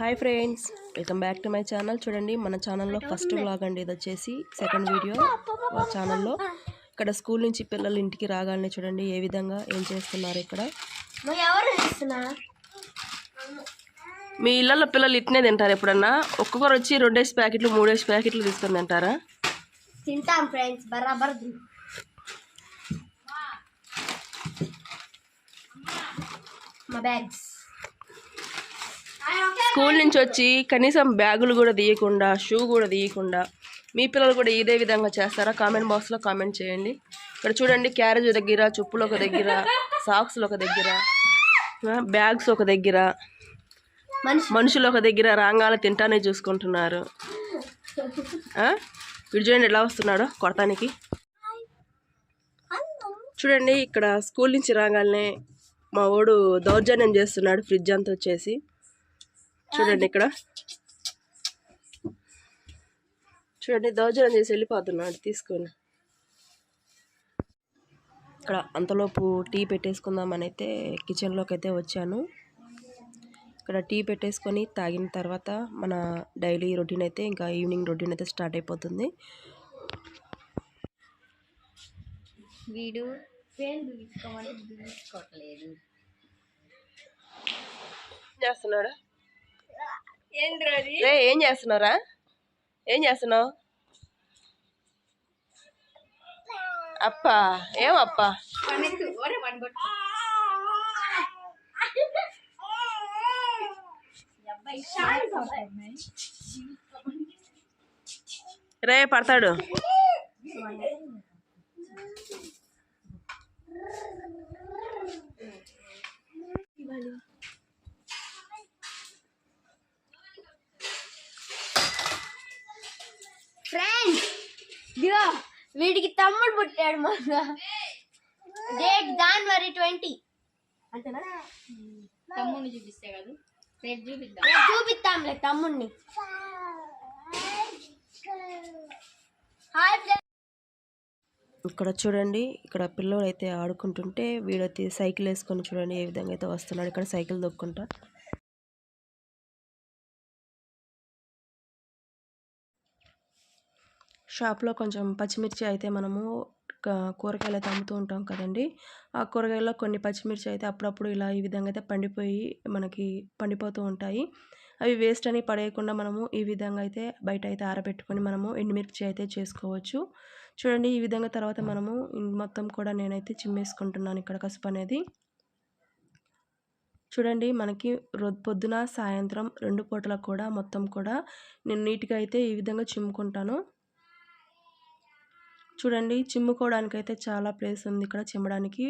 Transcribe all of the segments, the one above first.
Hi friends welcome back to my channel. చూడండి మన ఛానల్లో ఫస్ట్ వ్లాగ్ అండి ఇది వచ్చేసి సెకండ్ వీడియో మా ఛానల్లో. ఇక్కడ స్కూల్ నుంచి పిల్లలు ఇంటికి రాగానే చూడండి ఏ విధంగా ఏం చేస్తున్నారు ఇక్కడ. మీ ఇళ్ళల్లో పిల్లలు ఇట్నే తింటారు ఎప్పుడన్నా? ఒక్కొక్కరు వచ్చి రెండేసి ప్యాకెట్లు మూడేసి ప్యాకెట్లు తీసుకొని తింటారా? తింటాం ఫ్రెండ్స్ బరాబర్. మా బ్యాగ్స్. స్కూల్ నుంచి వచ్చి కనీసం బ్యాగులు కూడా తీయకుండా షూ కూడా తీయకుండా మీ పిల్లలు కూడా ఇదే విధంగా చేస్తారా? కామెంట్ బాక్స్లో కామెంట్ చేయండి. ఇక్కడ చూడండి క్యారేజ్ దగ్గర చెప్పులు ఒక దగ్గర సాక్స్లు ఒక దగ్గర బ్యాగ్స్ ఒక దగ్గర మనిషి మనుషులు ఒక దగ్గర రాగాల తింటానే చూసుకుంటున్నారు? వీడు చూడండి ఎలా వస్తున్నాడో కొడతానికి. చూడండి ఇక్కడ స్కూల్ నుంచి రాగానే మా వాడు దౌర్జన్యం చేస్తున్నాడు ఫ్రిడ్జ్ అంతా వచ్చేసి. చూడండి ఇక్కడ. చూడండి దౌర్జన్యం చేసి వెళ్ళిపోతున్నాడు తీసుకొని. ఇక్కడ అంతలోపు టీ పెట్టేసుకుందామని అయితే కిచెన్లోకి అయితే వచ్చాను. ఇక్కడ టీ పెట్టేసుకొని తాగిన తర్వాత మన డైలీ రొటీన్ అయితే ఇంకా ఈవినింగ్ రొటీన్ అయితే స్టార్ట్ అయిపోతుంది. వీడు చేస్తున్నాడా? రే ఏం చేస్తున్నారా ఏం చేస్తున్నావు? అప్ప ఏం అప్ప? రే పడతాడు ఫ్రెండ్స్ ఇదిగో వీడికి తమ్ముడు పుట్టాడు మొన్న. డేట్ జనవరి ట్వంటీ అంతేనా? తమ్ముడిని చూపిస్తే కాదు. రేపు చూపిద్దాం. రేపు చూపిస్తాంలే తమ్ముడిని. ఇక్కడ చూడండి ఇక్కడ పిల్లలు అయితే ఆడుకుంటుంటే వీడైతే సైకిల్ వేసుకొని చూడండి ఏ విధంగా అయితే వస్తున్నాడు. ఇక్కడ సైకిల్ దొక్కుంటా. షాప్లో కొంచెం పచ్చిమిర్చి అయితే మనము కూరగాయలు అయితే అమ్ముతూ ఉంటాం కదండి. ఆ కూరగాయల్లో కొన్ని పచ్చిమిర్చి అయితే అప్పుడప్పుడు ఇలా ఈ విధంగా అయితే పండిపోయి మనకి పండిపోతూ ఉంటాయి. అవి వేస్ట్ అని పడేయకుండా మనము ఈ విధంగా అయితే బయట అయితే ఆరబెట్టుకొని మనము ఎండుమిర్చి అయితే చేసుకోవచ్చు. చూడండి ఈ విధంగా తర్వాత మనము మొత్తం కూడా నేనైతే చిమ్మేసుకుంటున్నాను ఇక్కడ కసుపు అనేది. చూడండి మనకి రొ పొద్దున సాయంత్రం రెండు పూటలకు కూడా మొత్తం కూడా నేను నీట్గా అయితే ఈ విధంగా చిమ్ముకుంటాను. చూడండి చిమ్ముకోవడానికి అయితే చాలా ప్లేస్ ఉంది ఇక్కడ చిమ్మడానికి.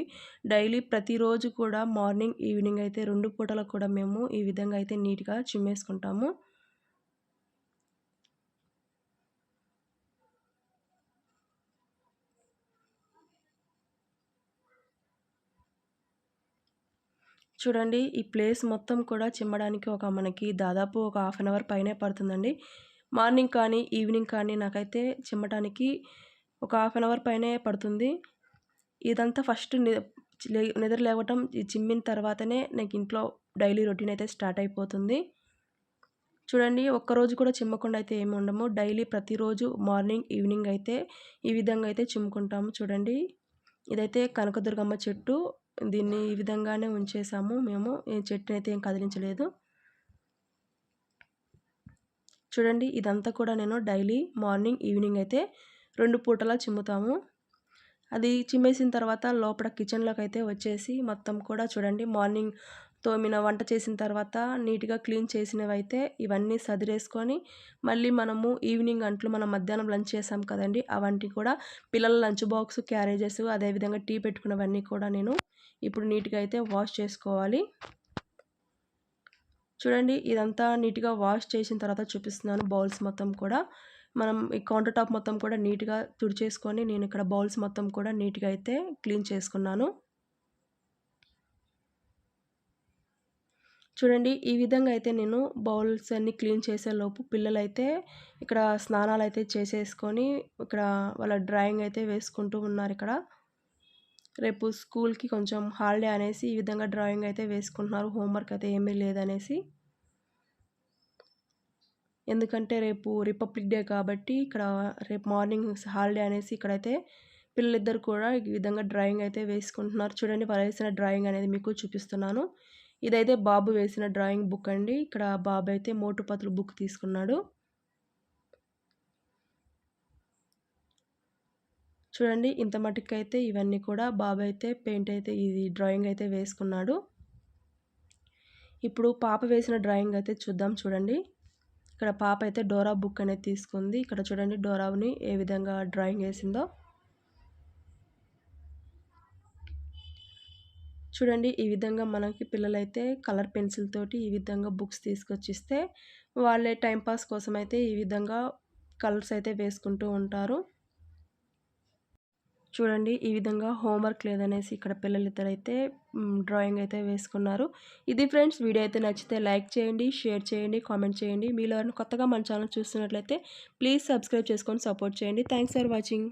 డైలీ ప్రతిరోజు కూడా మార్నింగ్ ఈవినింగ్ అయితే రెండు పూటలకు కూడా మేము ఈ విధంగా అయితే నీట్గా చిమ్మేసుకుంటాము. చూడండి ఈ ప్లేస్ మొత్తం కూడా చిమ్మడానికి ఒక మనకి దాదాపు ఒక హాఫ్ అన్ అవర్ పైనే పడుతుందండి. మార్నింగ్ కానీ ఈవినింగ్ కానీ నాకైతే చిమ్మటానికి ఒక హాఫ్ అన్ అవర్ పైనే పడుతుంది. ఇదంతా ఫస్ట్ లే- నిద్ర లేవటం చిమ్మిన తర్వాతనే నాకు ఇంట్లో డైలీ రొటీన్ అయితే స్టార్ట్ అయిపోతుంది. చూడండి ఒక్కరోజు కూడా చిమ్మకుండా అయితే ఏమి ఉండము. డైలీ ప్రతిరోజు మార్నింగ్ ఈవినింగ్ అయితే ఈ విధంగా అయితే చిమ్ముకుంటాము. చూడండి ఇదైతే కనకదుర్గమ్మ చెట్టు. దీన్ని ఈ విధంగానే ఉంచేసాము మేము. ఈ చెట్టుని అయితే ఏం కదిలించలేదు. చూడండి ఇదంతా కూడా నేను డైలీ మార్నింగ్ ఈవినింగ్ అయితే రెండు పూటలా చిమ్ముతాము. అది చిమ్మేసిన తర్వాత లోపల కిచెన్లోకి అయితే వచ్చేసి మొత్తం కూడా చూడండి మార్నింగ్ తోమిన వంట చేసిన తర్వాత నీట్గా క్లీన్ చేసినవైతే ఇవన్నీ సదిరేసుకొని మళ్ళీ మనము ఈవినింగ్ అంట్లు మనం మధ్యాహ్నం లంచ్ చేసాం కదండి అవంటి కూడా పిల్లల లంచ్ బాక్స్ క్యారేజెస్ అదేవిధంగా టీ పెట్టుకున్నవన్నీ కూడా నేను ఇప్పుడు నీట్గా అయితే వాష్ చేసుకోవాలి. చూడండి ఇదంతా నీట్గా వాష్ చేసిన తర్వాత చూపిస్తున్నాను బౌల్స్ మొత్తం కూడా. మనం ఈ కౌంటర్ టాప్ మొత్తం కూడా నీట్గా తుడిచేసుకొని నేను ఇక్కడ బౌల్స్ మొత్తం కూడా నీట్గా అయితే క్లీన్ చేసుకున్నాను. చూడండి ఈ విధంగా అయితే నేను బౌల్స్ అన్ని క్లీన్ చేసేలోపు పిల్లలైతే ఇక్కడ స్నానాలు అయితే చేసేసుకొని ఇక్కడ వాళ్ళ డ్రాయింగ్ అయితే వేసుకుంటూ ఉన్నారు ఇక్కడ. రేపు స్కూల్కి కొంచెం హాలిడే అనేసి ఈ విధంగా డ్రాయింగ్ అయితే వేసుకుంటున్నారు. హోంవర్క్ అయితే ఏమీ లేదనేసి. ఎందుకంటే రేపు రిపబ్లిక్ డే కాబట్టి ఇక్కడ రేపు మార్నింగ్ హాలిడే అనేసి ఇక్కడైతే పిల్లలిద్దరు కూడా ఈ విధంగా డ్రాయింగ్ అయితే వేసుకుంటున్నారు. చూడండి వాళ్ళు వేసిన డ్రాయింగ్ అనేది మీకు చూపిస్తున్నాను. ఇదైతే బాబు వేసిన డ్రాయింగ్ బుక్ అండి. ఇక్కడ బాబు అయితే మోటుపతులు బుక్ తీసుకున్నాడు. చూడండి ఇంత మటుకైతే ఇవన్నీ కూడా బాబు అయితే పెయింట్ అయితే ఇది డ్రాయింగ్ అయితే వేసుకున్నాడు. ఇప్పుడు పాప వేసిన డ్రాయింగ్ అయితే చూద్దాం చూడండి. ఇక్కడ పాప అయితే డోరా బుక్ అనేది తీసుకుంది. ఇక్కడ చూడండి డోరాని ఏ విధంగా డ్రాయింగ్ వేసిందో. చూడండి ఈ విధంగా మనకి పిల్లలైతే కలర్ పెన్సిల్ తోటి ఈ విధంగా బుక్స్ తీసుకొచ్చిస్తే వాళ్ళే టైంపాస్ కోసం అయితే ఈ విధంగా కలర్స్ అయితే వేసుకుంటూ ఉంటారు. చూడండి ఈ విధంగా హోంవర్క్ లేదనేసి ఇక్కడ పిల్లలు ఇద్దరైతే డ్రాయింగ్ అయితే వేసుకున్నారు. ఇది ఫ్రెండ్స్ వీడియో అయితే నచ్చితే లైక్ చేయండి షేర్ చేయండి కామెంట్ చేయండి. మీలో కొత్తగా మన ఛానల్ చూస్తున్నట్లయితే ప్లీజ్ సబ్స్క్రైబ్ చేసుకొని సపోర్ట్ చేయండి. Thanks for watching.